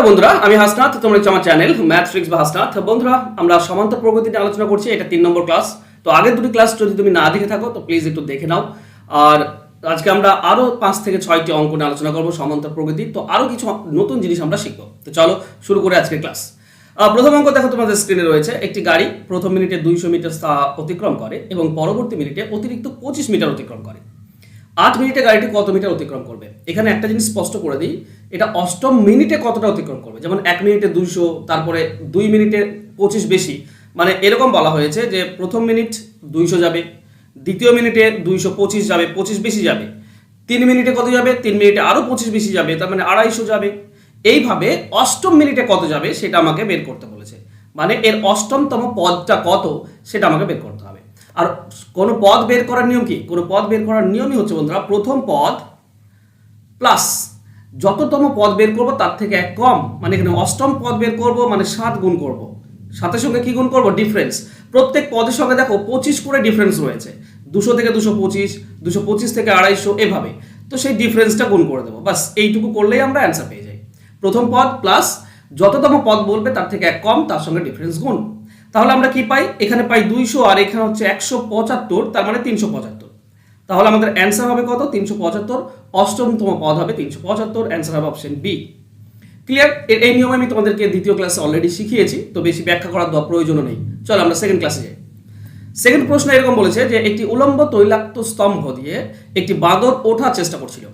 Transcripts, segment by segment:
নমস্কার বন্ধুরা, আমি হাসনাথ, তোমরা হচ্ছে আমার চ্যানেল ম্যাথ ট্রিক্স বা হাসনাথ। বন্ধুরা, আমরা সমান্তর প্রগতি নিয়ে আলোচনা করছি, এটা তিন নম্বর ক্লাস তো আগের দুটি ক্লাস যদি তুমি না দেখে থাকো, তো প্লিজ একটু দেখে নাও। আর আজকে আমরা আরও পাঁচ থেকে ছয়টি অঙ্ক নিয়ে আলোচনা করব সমান্তর প্রগতি। তো আরও কিছু নতুন জিনিস আমরা শিখব। তো চলো শুরু করে আজকের ক্লাস প্রথম অঙ্ক দেখো তোমাদের স্ক্রিনে রয়েছে। একটি গাড়ি প্রথম মিনিটে দুইশো মিটার অতিক্রম করে এবং পরবর্তী মিনিটে অতিরিক্ত পঁচিশ মিটার অতিক্রম করে। আট মিনিটে গাড়িটি কত মিটার অতিক্রম করবে? এখানে একটা জিনিস স্পষ্ট করে দিই, এটা অষ্টম মিনিটে কতটা অতিক্রম করবে? যেমন এক মিনিটে দুইশো, তারপরে দুই মিনিটে পঁচিশ বেশি। মানে এরকম বলা হয়েছে যে প্রথম মিনিট দুইশো যাবে, দ্বিতীয় মিনিটে দুইশো পঁচিশ যাবে, পঁচিশ বেশি যাবে। তিন মিনিটে কত যাবে? তিন মিনিটে আরও পঁচিশ বেশি যাবে, তার মানে আড়াইশো যাবে। এইভাবে অষ্টম মিনিটে কত যাবে সেটা আমাকে বের করতে বলেছে। মানে এর অষ্টমতম পদটা কত সেটা আমাকে বের করতে হবে। আর কোনো পদ বের করার নিয়ম কি? কোনো পদ বের করার নিয়মই হচ্ছে বন্ধুরা, প্রথম পদ প্লাস যততম পদ বের করব তার থেকে এক কম মানে এখানে অষ্টম পদ বের করব মানে সাত গুণ করব। সাতের সঙ্গে কি গুণ করব? ডিফারেন্স প্রত্যেক পদের সঙ্গে দেখো পঁচিশ করে ডিফারেন্স রয়েছে। দুশো থেকে দুশো পঁচিশ দুশো পঁচিশ থেকে আড়াইশো, এভাবে। তো সেই ডিফারেন্সটা গুণ করে দেবো। বাস এইটুকু করলেই আমরা অ্যান্সার পেয়ে যাই। প্রথম পদ প্লাস যততম পদ বলবে তার থেকে এক কম, তার সঙ্গে ডিফারেন্স গুণ। তাহলে আমরা কি পাই? এখানে পাই দুইশো আর এখানে হচ্ছে একশো পঁচাত্তর, তার মানে তিনশো পঁচাত্তর। তাহলে আমাদের অ্যান্সার হবে কত? তিনশো পঁচাত্তর। অষ্টমতম পদ হবে তিনশো পঁচাত্তর অ্যান্সার হবে অপশন বি ক্লিয়ার এই নিয়মে আমি তোমাদেরকে দ্বিতীয় ক্লাসে অলরেডি শিখিয়েছি, তো বেশি ব্যাখ্যা করার প্রয়োজনও নেই। চলো আমরা সেকেন্ড ক্লাসে যাই। সেকেন্ড প্রশ্ন এরকম বলেছে যে, একটি উলম্ব তৈলাক্ত স্তম্ভ দিয়ে একটি বাঁদর ওঠার চেষ্টা করছিল।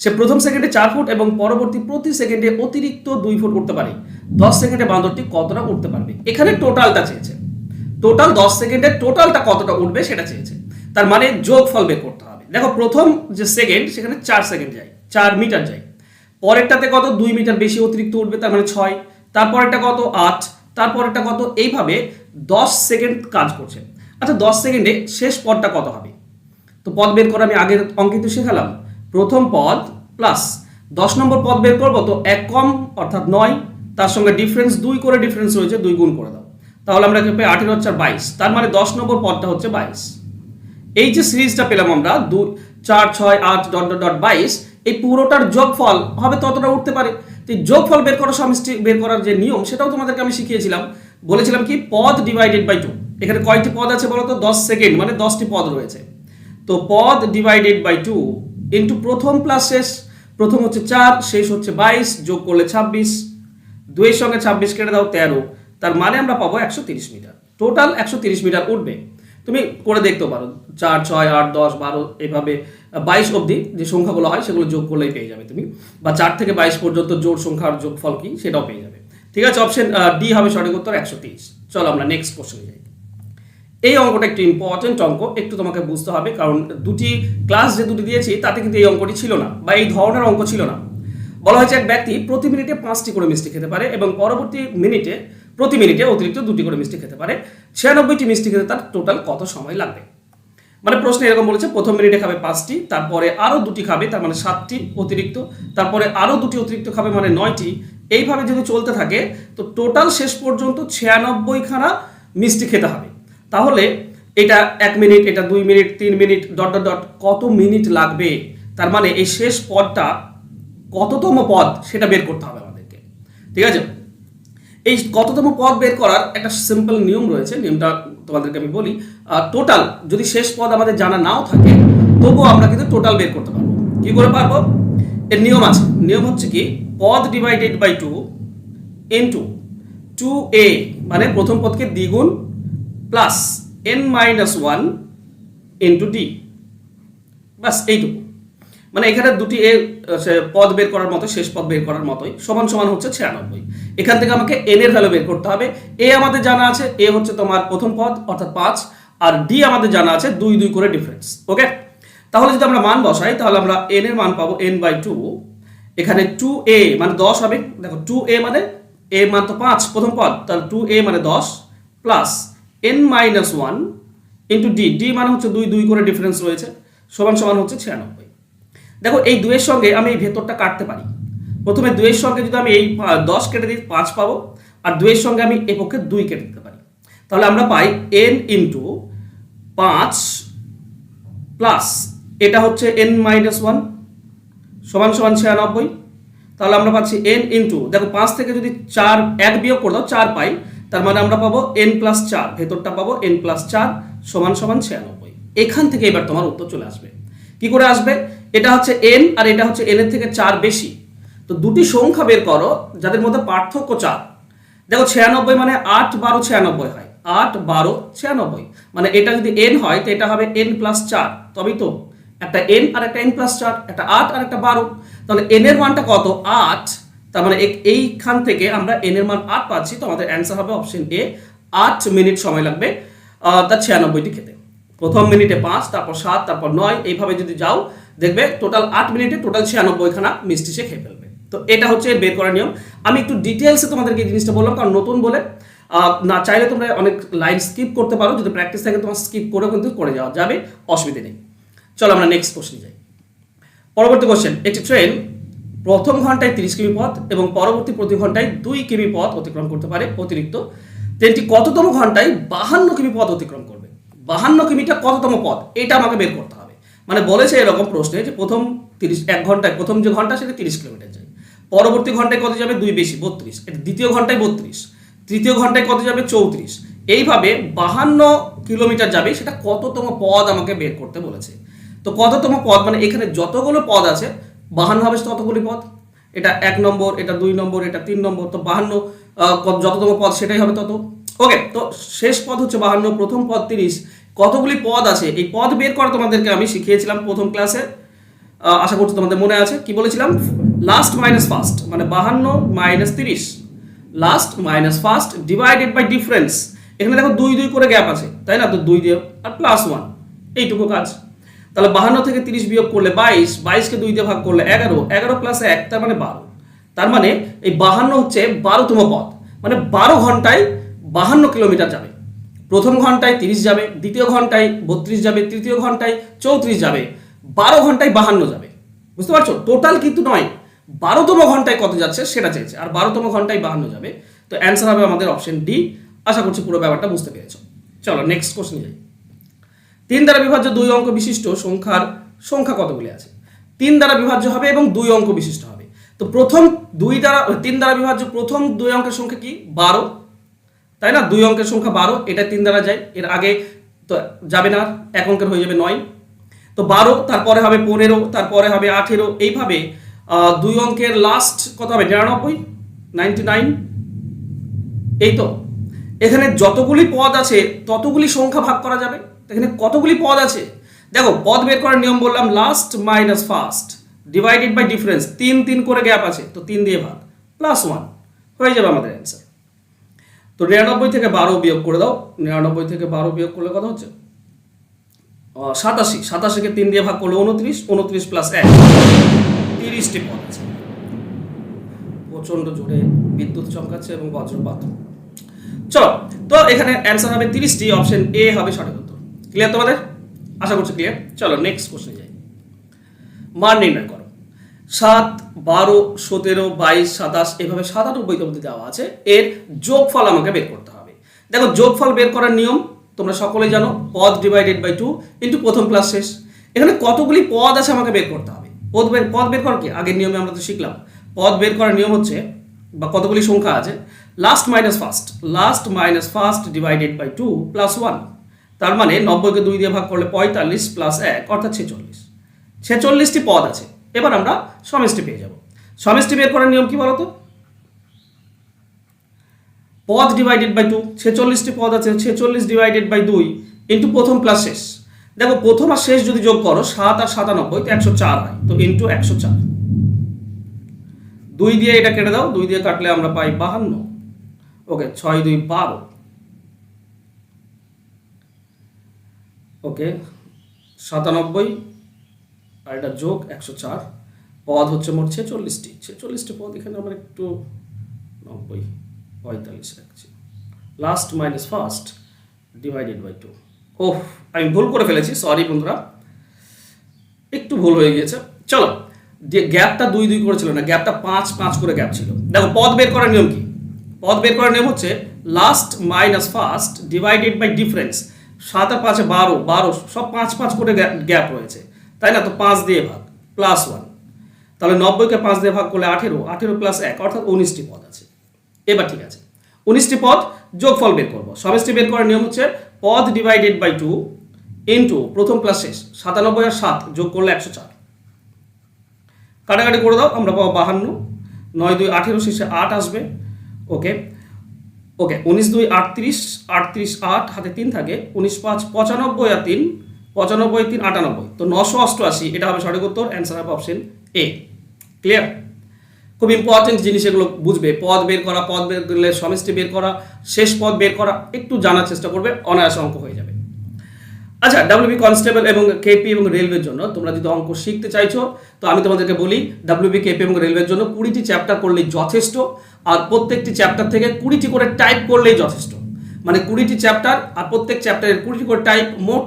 সে প্রথম সেকেন্ডে চার ফুট এবং পরবর্তী প্রতি সেকেন্ডে অতিরিক্ত দুই ফুট উঠতে পারে। দশ সেকেন্ডে বান্দরটি কতটা উঠতে পারবে? এখানে টোটালটা চেয়েছে। টোটাল দশ সেকেন্ডে টোটালটা কতটা উঠবে সেটা চেয়েছে। তার মানে যোগ ফল বের করতে হবে। দেখো, প্রথম যে সেকেন্ড, সেখানে চার সেকেন্ড যায়, চার মিটার যায়। পরেরটাতে কত? দুই মিটার বেশি অতিরিক্ত উঠবে, তার মানে ছয়। তারপরেরটা কত? আট। তারপরেরটা কত? এইভাবে দশ সেকেন্ড কাজ করছে। আচ্ছা দশ সেকেন্ডে শেষ পদটা কত হবে? তো পদ বের করা আমি আগের অঙ্কিত শেখালাম। প্রথম পদ প্লাস দশ নম্বর পদ বের করব তো এক কম, অর্থাৎ নয়। তার সঙ্গে ডিফারেন্স দুই করে ডিফারেন্স রয়েছে, দুই গুণ করে দাও। তাহলে আমরা কি পাই আঠেরো হচ্ছে বাইশ। তার মানে দশ নম্বর পদটা হচ্ছে বাইশ। এই যে সিরিজটা পেলাম আমরা, দুই, চার, ছয়, আট, ডট ডট ডট, বাইশ, এই পুরোটার যোগফল হবে ততটা উঠতে পারে। তো যোগফল বের করার সমষ্টি বের করার যে নিয়ম, সেটাও তোমাদেরকে আমি শিখিয়েছিলাম। বলেছিলাম কি, পদ ডিভাইডেড বাই টু এখানে কয়টি পদ আছে বলো তো দশ সেকেন্ড মানে দশটি পদ রয়েছে। তো পদ ডিভাইডেড বাই টু ইন্টু প্রথম প্লাস শেষ, প্রথম হচ্ছে চার, শেষ হচ্ছে বাইশ, যোগ করলে ছাব্বিশ। দুইয়ের সঙ্গে ছাব্বিশ কেটে দাও তেরো, তার মানে আমরা পাবো একশো তিরিশ মিটার। টোটাল একশো তিরিশ মিটার উঠবে। তুমি করে দেখতে পারো, চার, ছয়, আট, দশ, বারো, এভাবে বাইশ অবধি যে সংখ্যাগুলো হয় সেগুলো যোগ করলেই পেয়ে যাবে তুমি। বা চার থেকে বাইশ পর্যন্ত জোর সংখ্যার যোগফল কি সেটাও পেয়ে যাবে। ঠিক আছে অপশন ডি হবে সঠিক উত্তর একশো তিরিশ। চলো আমরা নেক্সট কোশ্চেনে যাই। এই অঙ্কটা একটু ইম্পর্টেন্ট অঙ্ক, একটু তোমাকে বুঝতে হবে, কারণ দুটি ক্লাস যে দুটি দিয়েছি, তাতে কিন্তু এই অঙ্কটি ছিল না, বা এই ধরনের অঙ্ক ছিল না। বলা হয়েছে এক ব্যক্তি প্রতি মিনিটে পাঁচটি করে মিষ্টি খেতে পারে এবং পরবর্তী মিনিটে, প্রতি মিনিটে অতিরিক্ত দুটি করে মিষ্টি খেতে পারে। ছিয়ানব্বইটি মিষ্টি খেতে তার টোটাল কত সময় লাগবে? মানে প্রশ্ন এরকম বলেছে, প্রথম মিনিটে খাবে পাঁচটি, তারপরে আরও দুটি খাবে, তার মানে সাতটি অতিরিক্ত, তারপরে আরও দুটি অতিরিক্ত খাবে মানে নয়টি। এইভাবে যদি চলতে থাকে, তো টোটাল শেষ পর্যন্ত ছিয়ানব্বই খানা মিষ্টি খেতে হবে। তাহলে এটা এক মিনিট, এটা দুই মিনিট, তিন মিনিট, ডট ডট ডট, কত মিনিট লাগবে? তার মানে এই শেষ পদটা কততম পদ সেটা বের করতে হবে আমাদেরকে। ঠিক আছে? এই কততম পদ বের করার একটা সিম্পল নিয়ম রয়েছে, নিয়মটা তোমাদেরকে আমি বলি। টোটাল যদি শেষ পদ আমাদের জানা নাও থাকে, তবুও আমরা কিন্তু টোটাল বের করতে পারব। কি করে পারব? এর নিয়ম আছে। নিয়ম হচ্ছে কি, পদ divided by two N two two A মানে প্রথম পদকে দ্বিগুণ plus N minus one into D বাস এইটুকু। মানে এখানে দুটি এ পদ বের করার মতো শেষ পদ বের করার মতোই, সমান সমান হচ্ছে ছিয়ানব্বই। এখান থেকে আমাকে এন এর ভ্যালু বের করতে হবে। এ আমাদের জানা আছে এ হচ্ছে তোমার প্রথম পদ, অর্থাৎ পাঁচ, আর ডি আমাদের জানা আছে দুই দুই করে ডিফারেন্স ওকে তাহলে যদি আমরা মান বসাই, তাহলে আমরা এন এর মান পাবো এন বাই টু এখানে টু এ মানে দশ হবে। দেখো টু এ মানে এ মান তো পাঁচ, প্রথম পদ, তাহলে টু এ মানে দশ plus N minus one into D D মানে হচ্ছে দুই দুই করে ডিফারেন্স রয়েছে, সমান সমান হচ্ছে ছিয়ানব্বই। দেখো এই দুয়ের সঙ্গে আমি এই ভেতরটা কাটতে পারি। প্রথমে দুয়ের সঙ্গে যদি আমি এই দশ কেটে দিই, পাঁচ পাবো, আর দুয়ের সঙ্গে আমি এ পক্ষে দুই কেটে দিতে পারি। তাহলে আমরা পাই এন ইন্টু পাঁচ প্লাস এটা হচ্ছে এন মাইনাস ওয়ান সমান সমান ছিয়ানব্বই। তাহলে আমরা পাচ্ছি এন ইন্টু দেখো পাঁচ থেকে যদি চার, এক বিয়োগ করে দাও, চার পাই, তার মানে আমরা পাবো এন প্লাস চার, ভেতরটা পাবো এন প্লাস চার, সমান সমান ছিয়ানব্বই। এখান থেকে এবার তোমার উত্তর চলে আসবে। কি করে আসবে? এটা হচ্ছে এন আর এটা হচ্ছে এন এর থেকে চার বেশি। তো দুটি সংখ্যা বের করো, যাদের মধ্যে পার্থক্য চার। দেখো ছিয়ানব্বই মানে আট বারো ছিয়ানব্বই হয়। আট বারো ছিয়ানব্বই। মানে এটা যদি এন হয়, তো এটা হবে এন প্লাস চার। তবেই তো একটা এন আর একটা এন প্লাস চার, একটা আট আর একটা বারো। তাহলে এন এর মানটা কত? আট। তার মানে এইখান থেকে আমরা এন এর মান আট পাচ্ছি। তো আমাদের অ্যান্সার হবে অপশন এ আট মিনিট সময় লাগবে তার ছিয়ানব্বইটি খেতে। প্রথম মিনিটে পাঁচ, তারপর সাত, তারপর নয়, এইভাবে যদি যাও, দেখবে টোটাল আট মিনিটে টোটাল ছিয়ানব্বই খানা মিষ্টি সে খেয়ে ফেলবে। তো এটা হচ্ছে বের করার নিয়ম। আমি একটু ডিটেলসে তোমাদেরকে এই জিনিসটা বললাম, কারণ নতুন বলে না চাইলে তোমরা অনেক লাইন স্কিপ করতে পারো, যদি প্র্যাকটিস থাকে তোমার স্কিপ করেও কিন্তু করে যাওয়া যাবে, অসুবিধে নেই। চলো আমরা নেক্সট কোশ্চেনে যাই। পরবর্তী কোশ্চেন একটি ট্রেন প্রথম ঘন্টায় তিরিশ কিমি পথ এবং পরবর্তী প্রতি ঘন্টায় দুই কিমি পথ অতিক্রম করতে পারে, অতিরিক্ত। ট্রেনটি কততম ঘন্টায় বাহান্ন কিমি পথ অতিক্রম করবে? বাহান্ন কিমিটা কততম পথ? এটা আমাকে বের করতে হবে। মানে বলেছে এরকম প্রশ্নে যে প্রথম তিরিশ, এক ঘন্টায়, প্রথম যে ঘণ্টা সেটা তিরিশ কিলোমিটার যায়। পরবর্তী ঘন্টায় কত যাবে? দুই বেশি, বত্রিশ। দ্বিতীয় ঘন্টায় বত্রিশ। তৃতীয় ঘন্টায় কত যাবে? চৌত্রিশ। এইভাবে বাহান্ন কিলোমিটার যাবে, সেটা কততম পদ আমাকে বের করতে বলেছে। তো কততম পদ মানে এখানে যতগুলো পদ আছে, বাহান্ন হবে ততগুলি পদ এটা এক নম্বর, এটা দুই নম্বর, এটা তিন নম্বর, তো বাহান্ন যততম পদ সেটাই হবে তত। ওকে তো শেষ পদ হচ্ছে বাহান্ন, প্রথম পদ তিরিশ। কতগুলি পদ আছে? এই পদ বের করা তোমাদেরকে আমি শিখিয়েছিলাম প্রথম ক্লাসে। আশা করছি তোমাদের মনে আছে। কি বলেছিলাম? লাস্ট মাইনাস ফার্স্ট মানে বাহান্ন মাইনাস তিরিশ। Last minus first divided by difference এখানে দেখো দুই দুই করে গ্যাপ আছে, তাই না? তো দুই দিয়ে আর প্লাস ওয়ান এইটুকু কাজ। তাহলে বাহান্ন থেকে তিরিশ বিয়োগ করলে বাইশ, বাইশকে দুই দিয়ে ভাগ করলে এগারো। এগারো প্লাস এক, তার মানে বারো। তার মানে এই বাহান্ন হচ্ছে বারোতম পথ মানে বারো ঘন্টায় বাহান্ন কিলোমিটার যাবে। প্রথম ঘন্টায় তিরিশ যাবে, দ্বিতীয় ঘন্টায় বত্রিশ যাবে, তৃতীয় ঘন্টায় চৌত্রিশ যাবে, বারো ঘন্টায় বাহান্ন যাবে। বুঝতে পারছ? টোটাল কিন্তু নয়, বারোতম ঘন্টায় কত যাচ্ছে সেটা চেয়েছে, আর বারোতম ঘন্টায় বাহান্ন যাবে। তো অ্যান্সার হবে আমাদের অপশন ডি আশা করছি পুরো ব্যাপারটা বুঝতে পেরেছ। চলো নেক্সট কোশ্চেন যাই। তিন দ্বারা বিভাজ্য দুই অঙ্ক বিশিষ্ট সংখ্যার সংখ্যা কতগুলি আছে? তিন দ্বারা বিভাজ্য হবে এবং দুই অঙ্ক বিশিষ্ট হবে। তো প্রথম দুই দ্বারা, তিন দ্বারা বিভাজ্য প্রথম দুই অঙ্কের সংখ্যা কি? বারো। তাই না? দুই অঙ্কের সংখ্যা বারো, এটা তিন দ্বারা যায়, এর আগে তো যাবে না, এক অঙ্কের হয়ে যাবে নয়। তো বারো, তারপরে হবে পনেরো, তারপরে হবে আঠেরো, এইভাবে দুই অঙ্কের লাস্ট কত হবে? নিরানব্বই? নাইনটি নাইন এই তো। এখানে যতগুলি পদ আছে, ততগুলি সংখ্যা ভাগ করা যাবে। এখানে কতগুলি পদ আছে? দেখো, পদ বের করার নিয়ম বললাম last minus first divided by difference তিন তিন করে গ্যাপ আছে, তো তিন দিয়ে ভাগ প্লাস ওয়ান হয়ে যাবে আমাদের অ্যান্সার তো নিরানব্বই থেকে বারো বিয়োগ করে দাও। নিরানব্বই থেকে বারো বিয়োগ করলে কত হচ্ছে? সাতাশি। সাতাশিকে তিন দিয়ে ভাগ করলে উনত্রিশ। উনত্রিশ প্লাস এক। তিরিশটি পদ আছে। প্রচণ্ড জোরে বিদ্যুৎ চমকাচ্ছে এবং বজ্রপাত চলো, তো এখানে অ্যান্সার হবে তিরিশটি অপশন এ হবে সঠিক উত্তর। ক্লিয়ার তোমাদের? আশা করছি ক্লিয়ার চলো নেক্সট কোশ্চেন যাই। মান নির্ণয় সাত, বারো, সতেরো, বাইশ, সাতাশ, এভাবে সাতানব্বই অবধি দেওয়া আছে। এর যোগফল আমাকে বের করতে হবে। দেখো, যোগফল বের করার নিয়ম তোমরা সকলেই জানো, পদ ডিভাইডেড বাই টু ইন্টু প্রথম ক্লাস শেষ। এখানে কতগুলি পদ আছে আমাকে বের করতে হবে। পদ বের পদ বের করার কি? আগের নিয়মে আমরা তো শিখলাম। পদ বের করার নিয়ম হচ্ছে, বা কতগুলি সংখ্যা আছে? Last minus first last minus first divided by two plus one তার মানে নব্বইকে দুই দিয়ে ভাগ করলে পঁয়তাল্লিশ প্লাস এক, অর্থাৎ ছেচল্লিশ। ছেচল্লিশটি পদ আছে। এবার আমরা সমষ্টি পেয়ে যাব। সমষ্টি বের করার নিয়ম কি বলতো? পদ ডিভাইডেড বাই টু ছেচল্লিশটি পদ আছে, ছেচল্লিশ ডিভাইডেড বাই দুই ইন্টু প্রথম প্লাস শেষ। দেখো, প্রথম আর শেষ যদি যোগ করো, সাত আর সাতানব্বই, তো একশো চার হয়, তো ইন্টু একশো চার। দুই দিয়ে এটা কেটে দাও, দুই দিয়ে কাটলে আমরা পাই বাহান্ন। ওকে, ছয় দুই বারো। ওকে, সাতানব্বই আর এটা যোগ একশো চার, পদ হচ্ছে মোট ছেচল্লিশটি। ছেচল্লিশটি পদ এখানে আমার একটু নব্বই, পঁয়তাল্লিশ রাখছি। Last minus first divided by two ওহ আমি ভুল করে ফেলেছি সরি বন্ধুরা। একটু ভুল হয়ে গিয়েছে। চলো, যে গ্যাপটা দুই দুই করে ছিল না গ্যাপটা পাঁচ পাঁচ করে গ্যাপ ছিল। দেখো, পদ বের করার নিয়ম কি? পদ বের করার নিয়ম হচ্ছে last minus first divided by difference সাত আর পাঁচে বারো বারো, সব পাঁচ পাঁচ করে গ্যাপ রয়েছে। তাই না? তো পাঁচ দিয়ে ভাগ প্লাস ওয়ান তাহলে নব্বইকে পাঁচ দিয়ে ভাগ করলে আঠেরো আঠেরো প্লাস এক, অর্থাৎ উনিশটি পদ আছে। এবার ঠিক আছে, উনিশটি পদ যোগফল বের করব। সমষ্টি বের করার নিয়ম হচ্ছে পদ ডিভাইডেড বাই টু ইন্টু প্রথম প্লাস শেষ, সাতানব্বই আর সাত যোগ করলে একশো চার। কাটাকাটি করে দাও, আমরা পাবো বাহান্ন, নয় দুই আঠেরো শেষে আট আসবে ওকে ওকে উনিশ দুই আটত্রিশ আটত্রিশ আট, হাতে তিন থাকে, উনিশ পাঁচ পঁচানব্বই আর তিন পঁচানব্বই তিন আটানব্বই। তো নশো অষ্টআশি, এটা হবে সঠিক উত্তর অ্যান্সার হবে অপশন এ ক্লিয়ার খুব ইম্পর্টেন্ট জিনিস এগুলো বুঝবে। পদ বের করা, পদ বের করলে সমষ্টি বের করা, শেষ পদ বের করা, একটু জানার চেষ্টা করবে, অনায়াসে অঙ্ক হয়ে যাবে। আচ্ছা ডাব্লিউবি কনস্টেবল এবং কেপি এবং রেলওয়ের জন্য তোমরা যদি অঙ্ক শিখতে চাইছো, তো আমি তোমাদেরকে বলি ডাব্লিউবি কেপি এবং রেলওয়ের জন্য কুড়িটি চ্যাপ্টার করলেই যথেষ্ট, আর প্রত্যেকটি চ্যাপ্টার থেকে কুড়িটি করে টাইপ করলেই যথেষ্ট। মানে কুড়িটি চ্যাপ্টার আর প্রত্যেক চ্যাপ্টারের কুড়িটি করে টাইপ মোট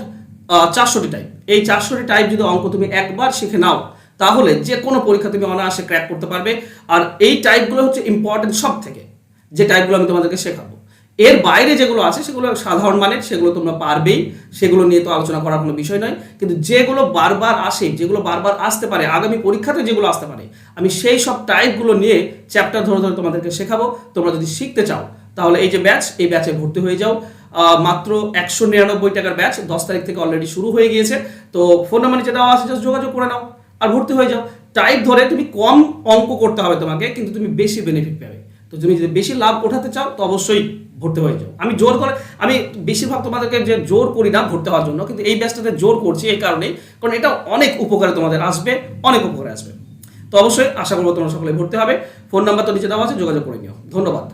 চারশোটি টাইপ এই চারশোটি টাইপ যদি অঙ্ক তুমি একবার শিখে নাও, তাহলে যে কোনো পরীক্ষা তুমি অনায়াসে ক্র্যাক করতে পারবে। আর এই টাইপগুলো হচ্ছে ইম্পর্টেন্ট সব থেকে যে টাইপগুলো আমি তোমাদেরকে শেখাবো। এর বাইরে যেগুলো আছে, সেগুলো সাধারণ মানের সেগুলো তোমরা পারবেই। সেগুলো নিয়ে তো আলোচনা করার কোনো বিষয় নয়। কিন্তু যেগুলো বারবার আসে, যেগুলো বারবার আসতে পারে, আগামী পরীক্ষাতে যেগুলো আসতে পারে, আমি সেই সব টাইপগুলো নিয়ে চ্যাপ্টার ধরে ধরে তোমাদেরকে শেখাবো। তোমরা যদি শিখতে চাও, তাহলে এই যে ব্যাচ এই ব্যাচে ভর্তি হয়ে যাও। মাত্র একশো নিরানব্বই টাকার ব্যাচ দশ তারিখ থেকে অলরেডি শুরু হয়ে গিয়েছে। তো ফোন নাম্বার নিচে দেওয়া আছে জাস্ট যোগাযোগ করে নাও আর ভর্তি হয়ে যাও। টাইপ ধরে তুমি কম অঙ্ক করতে হবে তোমাকে, কিন্তু তুমি বেশি বেনিফিট পাবে। তো তুমি যদি বেশি লাভ ওঠাতে চাও, তো অবশ্যই ভর্তি হয়ে যাও। আমি জোর করে, আমি বেশিরভাগ তোমাদেরকে যে জোর করি না ভর্তি হওয়ার জন্য, কিন্তু এই ব্যাচটাতে জোর করছি এই কারণেই, কারণ এটা অনেক উপকারে তোমাদের আসবে, অনেক উপকারে আসবে। তো অবশ্যই আশা করব তোমরা সকলে ভর্তি হবে। ফোন নাম্বার তো নিচে দেওয়া আছে, যোগাযোগ করে নিও। ধন্যবাদ।